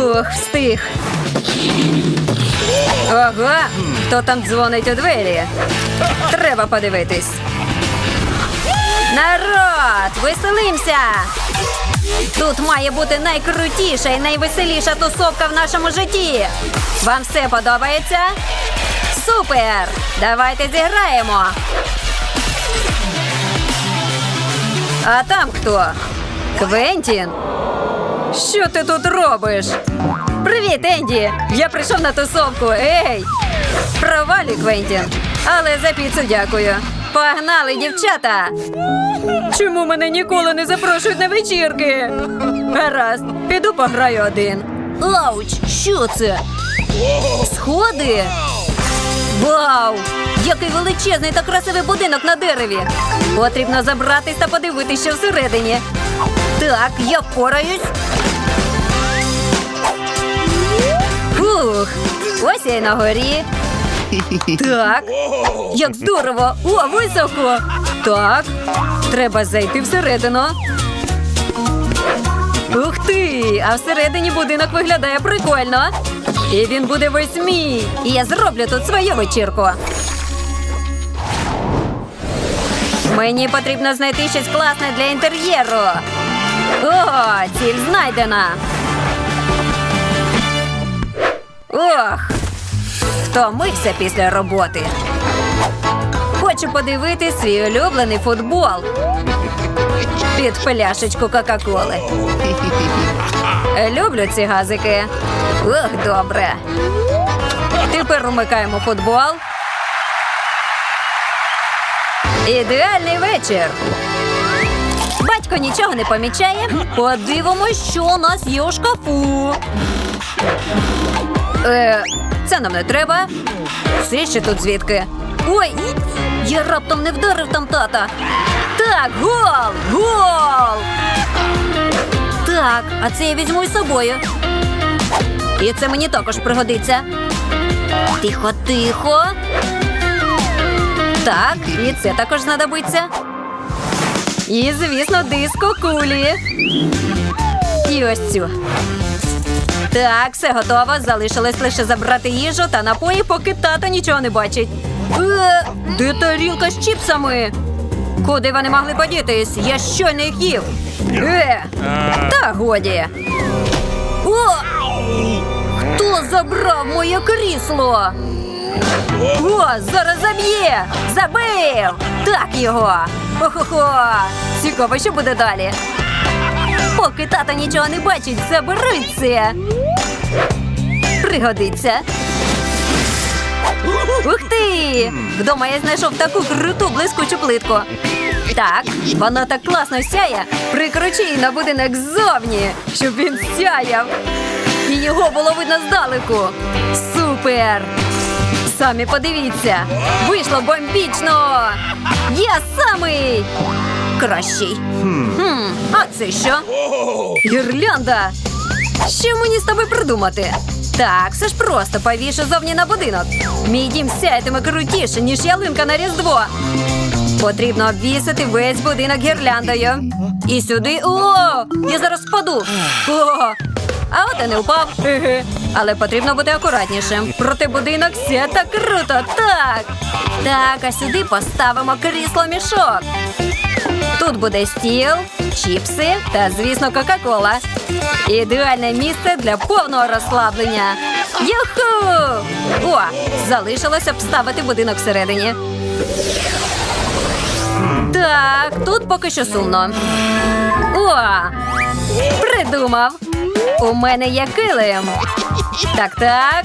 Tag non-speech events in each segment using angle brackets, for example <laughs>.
Ух, встиг. Ого, хто там дзвонить у двері? Треба подивитись. Народ, веселимся! Тут має бути найкрутіша і найвеселіша тусовка в нашому житті. Вам все подобається? Супер! Давайте зіграємо. А там хто? Квентін? Що ти тут робиш? Привіт, Енді! Я прийшов на тусовку. Ей! Провалі, Квентін. Але за піцу дякую. Погнали, дівчата! Чому мене ніколи не запрошують на вечірки? Гаразд, піду пограю один. Ауч, що це? Сходи? Вау! Який величезний та красивий будинок на дереві. Потрібно забратись та подивитися, всередині. Так, я впораюсь. Фух, ось я й на горі. Так, як здорово! О, високо! Так, треба зайти всередину. Ух ти! А всередині будинок виглядає прикольно. І він буде весь мій. І я зроблю тут свою вечірку. Мені потрібно знайти щось класне для інтер'єру. О, ціль знайдена. Ох, втомився після роботи. Хочу подивити свій улюблений футбол. Під пляшечку Кока-Коли. Люблю ці газики. Ох, добре. Тепер умикаємо футбол. Ідеальний вечір. Батько нічого не помічає. Подивимось, що у нас є у шкафу. Е, це нам не треба. Це ще тут звідки? Ой, я раптом не вдарив там тата. Так, гол! Гол! Так, а це я візьму із собою. І це мені також пригодиться. Тихо, тихо. Так, і це також знадобиться. І, звісно, диско кулі. І ось цю. Так, все готово. Залишилось лише забрати їжу та напої, поки тато нічого не бачить. Е, де тарілка з чіпсами? Куди вони могли подітись? Я щойно їх їв. Е, та годі. О! Хто забрав моє крісло? О, зараз заб'є! Забив! Так його! Хо-хо-хо! Цікаво, що буде далі. Поки тато нічого не бачить, забери це. Пригодиться. Ух ти! Вдома я знайшов таку круту блискучу плитку. Так, вона так класно сяє. Прикручи її на будинок ззовні, щоб він сяяв. І його було видно здалеку. Супер! Самі подивіться. Вийшло бомбічно. Я самий кращий. Хм, а це що? Гірлянда. Що мені з тобою придумати? Так, все ж просто повішу зовні на будинок. Мій дім сяятиме крутіше, ніж ялинка на Різдво. Потрібно обвісити весь будинок гірляндою. І сюди. О! Я зараз впаду. О! А от і не впав. Але потрібно бути акуратнішим. Проти будинок все так круто. Так. Так, а сюди поставимо крісло мішок. Тут буде стіл, чіпси та, звісно, Кока-Кола. Ідеальне місце для повного розслаблення. Юху! О, залишилось обставити будинок всередині. Так, тут поки що сумно. О! Придумав. У мене є килим. Так, так.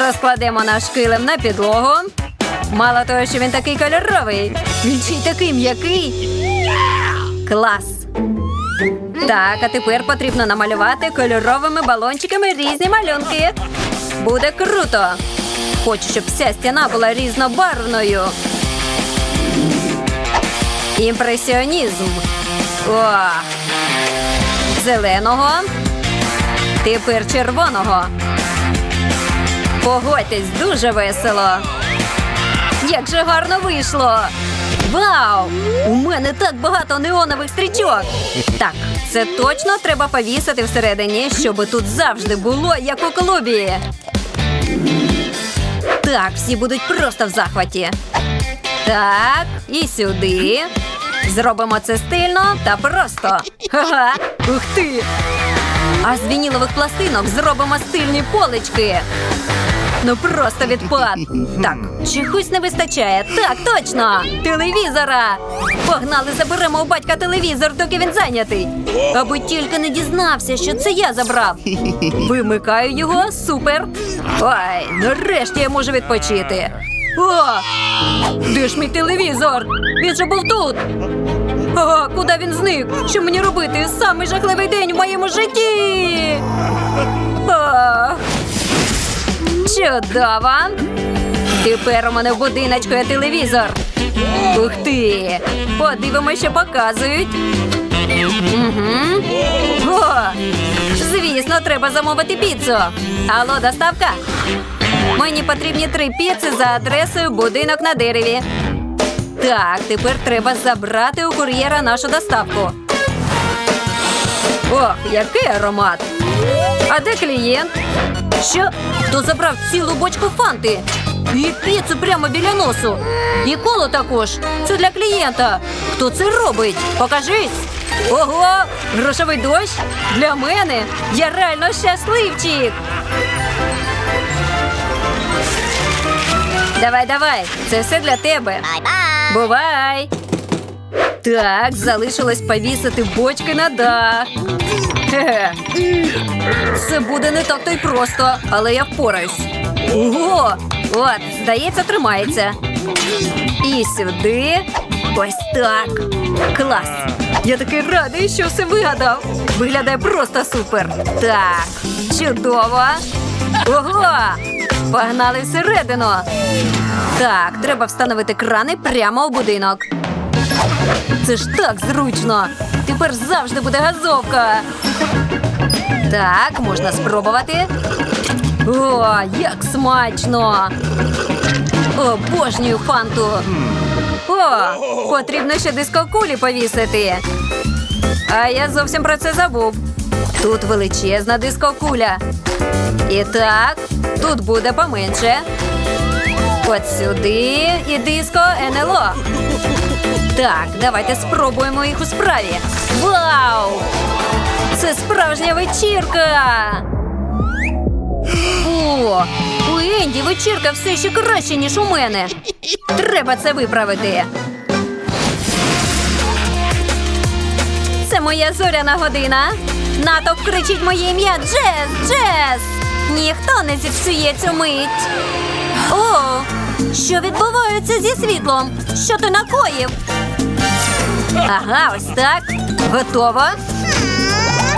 Розкладемо наш килим на підлогу. Мало того, що він такий кольоровий. Він ще й такий м'який. Клас. Так, а тепер потрібно намалювати кольоровими балончиками різні малюнки. Буде круто. Хочу, щоб вся стіна була різнобарвною. Імпресіонізм. О! Зеленого. Тепер червоного. Погодьтесь, дуже весело. Як же гарно вийшло! Вау! У мене так багато неонових стрічок. Так, Це точно треба повісити всередині, щоб тут завжди було, як у клубі. Так, всі будуть просто в захваті. Так, і сюди. Зробимо це стильно та просто. Ух ти! А з вінілових пластинок зробимо стильні полички. Ну просто відпад. Так, чогось не вистачає. Так, точно! Телевізора! Погнали, заберемо у батька телевізор, доки він зайнятий. Аби тільки не дізнався, що це я забрав. Вимикаю його, супер. Ой, нарешті я можу відпочити. О! Де ж мій телевізор? Він же був тут. Ага, <laughs> куди він зник? Що мені робити? Самий жахливий день в моєму житті. <laughs> Ах. Чудово! Тепер у мене в будиночку є телевізор. Ух ти! Подивимося, що показують. Угу. О, звісно, треба замовити піцу. Алло, доставка? Мені потрібні три піци за адресою будинок на дереві. Так, тепер треба забрати у кур'єра нашу доставку. Ох, який аромат! А де клієнт? Що? Хто забрав цілу бочку фанти? І піцу прямо біля носу. І коло також. Це для клієнта. Хто це робить? Покажись. Ого, грошовий дощ? Для мене. Я реально щасливчик. Давай, давай. Це все для тебе. Бувай. Так, залишилось повісити бочки на дах. Хе-хе. Це буде не так то й просто, але я впораюсь. Ого! От, здається, тримається. І сюди. Ось так. Клас. Я такий радий, що все вигадав. Виглядає просто супер. Так, чудово. Ого! Погнали всередину. Так, треба встановити крани прямо у будинок. Це ж так зручно. Тепер завжди буде газовка. Так, можна спробувати. О, як смачно! Обожнюю фанту. О, потрібно ще дискокулі повісити. А я зовсім про це забув. Тут величезна дискокуля. І так, тут буде поменше. От сюди і диско НЛО. Так, давайте спробуємо їх у справі. Вау! Це справжня вечірка. О, у Енді вечірка все ще краще, ніж у мене. Треба це виправити. Це моя зоряна година. Натовп кричить моє ім'я Джес, Джес. Ніхто не зіпсує цю мить. О, що відбувається зі світлом? Що ти накоїв? Ага, ось так. Готово.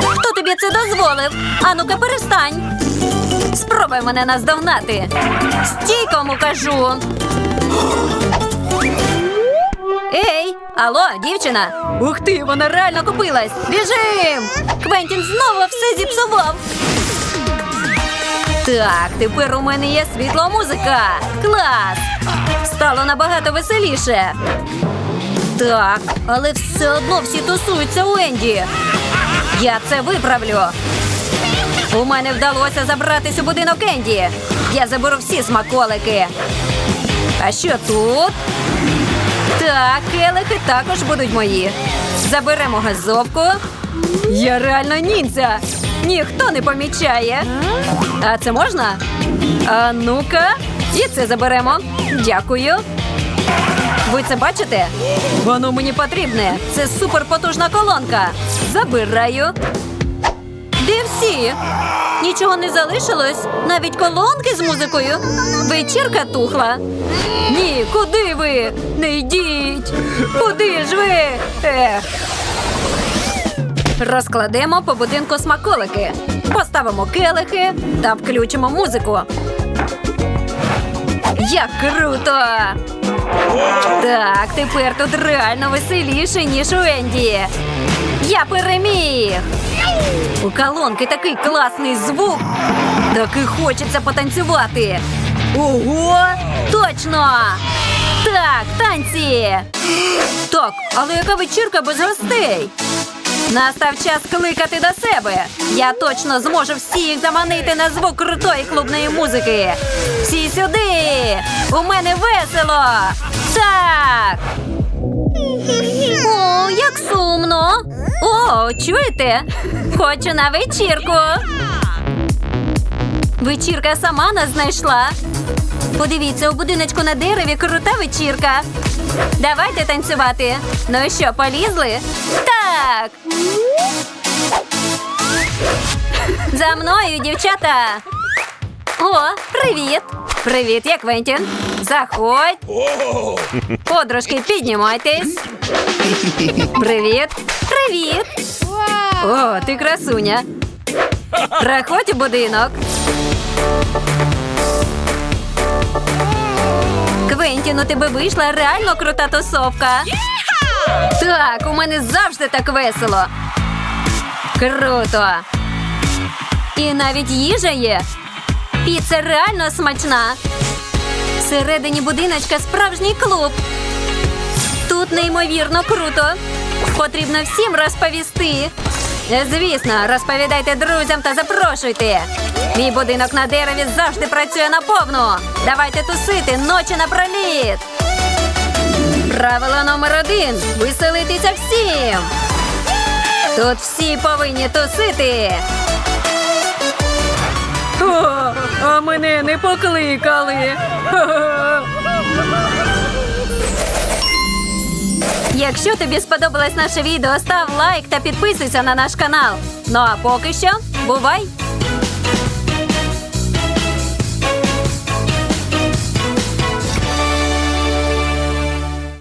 Хто тобі це дозволив? Ану-ка перестань. Спробуй мене наздогнати. Стій, кому кажу. Ей, алло, дівчина. Ух ти, вона реально купилась. Біжим! Квентін знову все зіпсував. Так, тепер у мене є світла музика. Клас! Стало набагато веселіше. Так, але все одно всі тусуються у Енді. Я це виправлю. У мене вдалося забратись у будинок Енді. Я заберу всі смаколики. А що тут? Так, келихи також будуть мої. Заберемо газовку. Я реально ніндзя. Ніхто не помічає. А це можна? А ну-ка, і це заберемо. Дякую. Ви це бачите? Воно мені потрібне. Це суперпотужна колонка. Забираю. Де всі? Нічого не залишилось? Навіть колонки з музикою. Вечірка тухла. Ні, куди ви? Не йдіть. Куди ж ви? Ех. Розкладемо по будинку смаколики. Поставимо келихи та включимо музику. Як круто! Так, тепер тут реально веселіше, ніж у Енді. Я переміг! У колонки такий класний звук. Таки хочеться потанцювати. Ого! Точно! Так, танці! Так, але яка вечірка без гостей? Настав час кликати до себе. Я точно зможу всіх заманити на звук крутої клубної музики. Всі сюди! У мене весело! Так! О, як сумно! О, чуєте? Хочу на вечірку. Вечірка сама нас знайшла. Подивіться, у будиночку на дереві крута вечірка. Давайте танцювати. Ну що, полізли? Так. За мною, дівчата. О, привіт. Привіт, я Квентін. Заходь. Подружки, піднімайтесь. Привіт. Привіт. О, ти красуня. Проходь у будинок. Квентін, тебе вийшла реально крута тусовка. Так, у мене завжди так весело. Круто. І навіть їжа є. Піца реально смачна. Всередині будиночка справжній клуб. Тут неймовірно круто. Потрібно всім розповісти. Звісно, розповідайте друзям та запрошуйте. Мій будинок на дереві завжди працює наповну. Давайте тусити ночі напроліт. Правило номер один веселитися всім. Тут всі повинні тусити. О, а мене не покликали. Якщо тобі сподобалось наше відео, став лайк та підписуйся на наш канал. Ну а поки що, бувай!